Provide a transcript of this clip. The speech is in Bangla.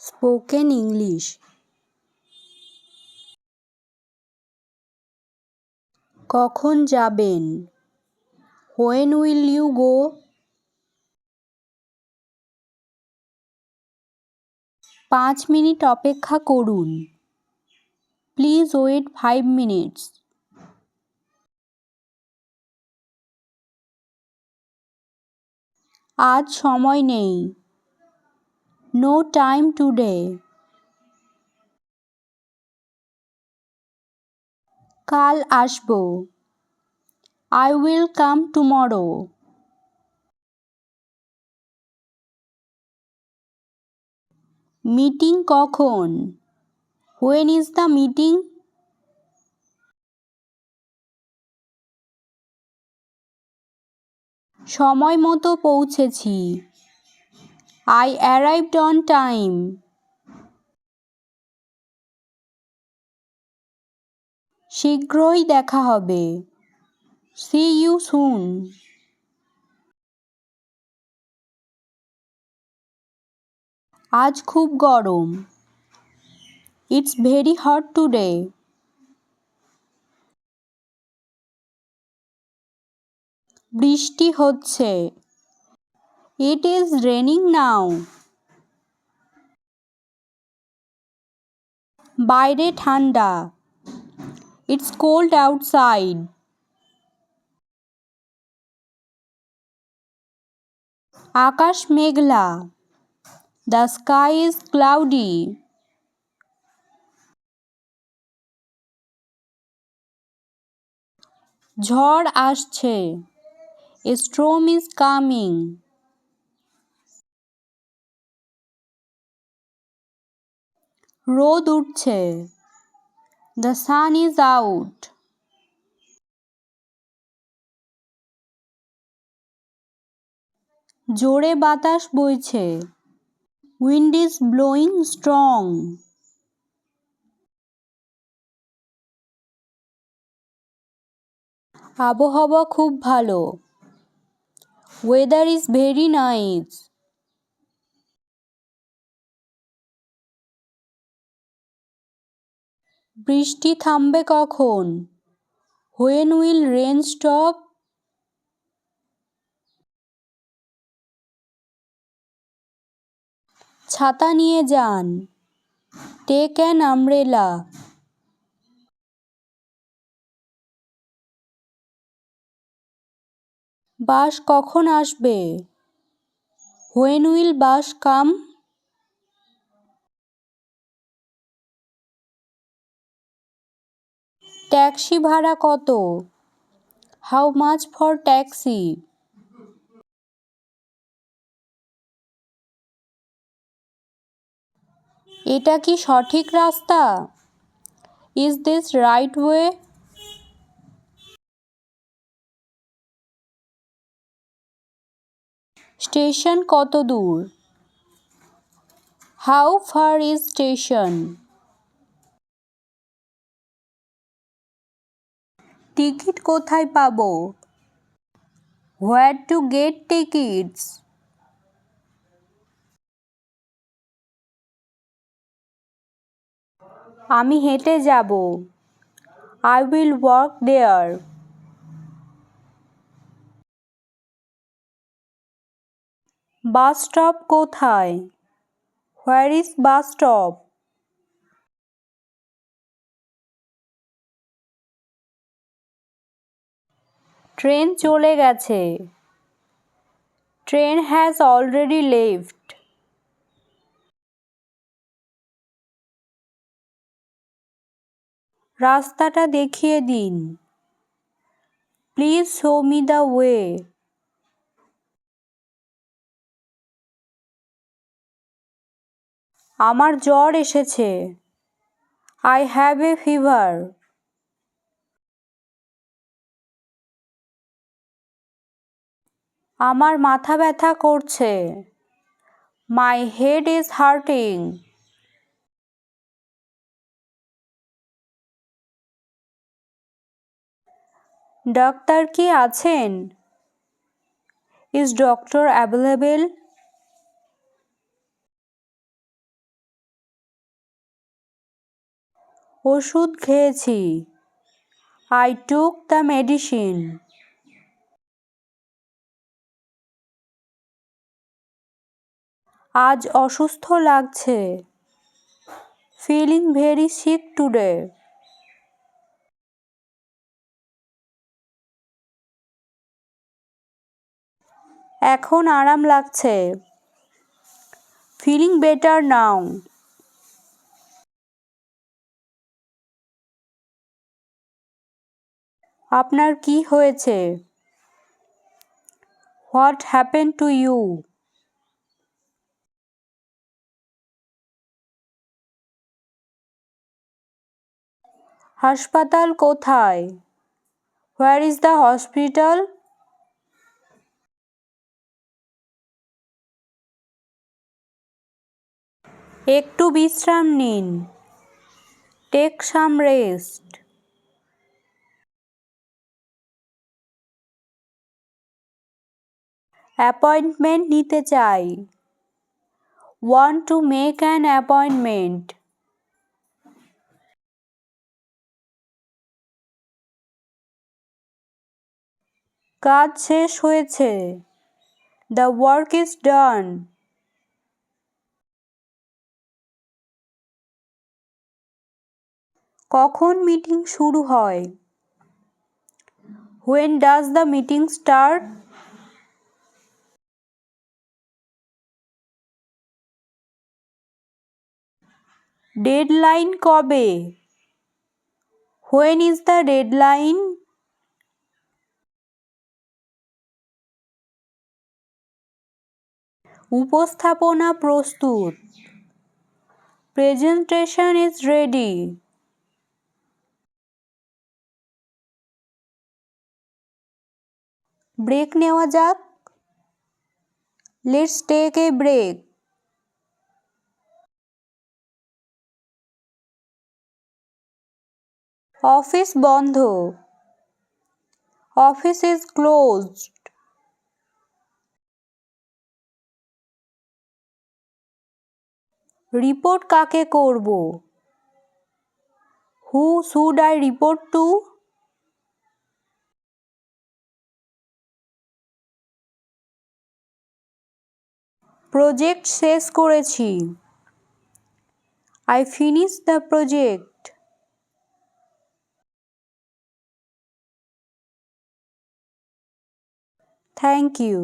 Spoken English. কখন যাবেন? হোয়েন উইল ইউ গো পাঁচ মিনিট অপেক্ষা করুন। প্লিজ ওয়েট ফাইভ মিনিটস আজ সময় নেই। নো টাইম টুডে কাল আসব। I will come tomorrow meeting কখন? হোয়েন ইজ দ্য মিটিং সময় মতো পৌঁছেছি। আই অ্যারাইভড অন টাইম শীঘ্রই দেখা হবে। সি ইউ সুন আজ খুব গরম। ইটস ভেরি হট টুডে বৃষ্টি হচ্ছে। ইট ইজ রেনিং নাও বাইরে ঠান্ডা ইটস কোল্ড আউটসাইড আকাশ মেঘলা দ্য স্কাই ইজ ক্লাউডি ঝড় আসছে. এ স্ট্রোম ইজ কামিং রোদ উঠছে। দ্য সান ইজ আউট জোরে বাতাস বইছে। উইন্ড ইজ ব্লোয়িং স্ট্রং আবহাওয়া খুব ভালো। ওয়েদার ইজ ভেরি নাইস বৃষ্টি থামবে কখন? হোয়েন উইল রেন স্টপ ছাতা নিয়ে যান। টেক অ্যান আমব্রেলা বাস কখন আসবে? When will bus come taxi ভাড়া কত? হাউ মাচ ফর ট্যাক্সি এটা কি সঠিক রাস্তা? Is this right way station কত দূর? How far is station ticket কোথায় পাব? Where to get tickets? আমি হেঁটে যাব। I will walk there. Bus stop কোথায়? Where is bus stop? Train চলে গেছে। ট্রেন হ্যাজ অলরেডি লেফট রাস্তাটা দেখিয়ে দিন। Please show me the way আমার জ্বর এসেছে। আই হ্যাভ এ ফিভার আমার মাথা ব্যথা করছে। My head is hurting doctor কি আছেন? ইজ ডক্টর অ্যাভেলেবেল ওষুধ খেয়েছি। আই টুক দ্য মেডিসিন আজ অসুস্থ লাগছে। Feeling very sick today. এখন আরাম লাগছে। Feeling better now. আপনার কি হয়েছে? What happen to you? হাসপাতাল কোথায়? হোয়ার ইজ দ্য হসপিটাল একটু বিশ্রাম নিন। টেক সাম রেস্ট অ্যাপয়েন্টমেন্ট নিতে চাই। Want to make an appointment কাজ শেষ হয়েছে। দ্য ওয়ার্ক ইজ ডান কখন মিটিং শুরু হয়? When does the meeting start deadline কবে? হোয়েন ইজ দ্য ডেডলাইন উপস্থাপনা প্রস্তুত। প্রেজেন্টেশন ইজ রেডি ব্রেক নেওয়া যাক। Let's take a break office বন্ধ। অফিস ইজ ক্লোজড রিপোর্ট কাকে করব? Who should I report to project শেষ করেছি। I finish the project thank you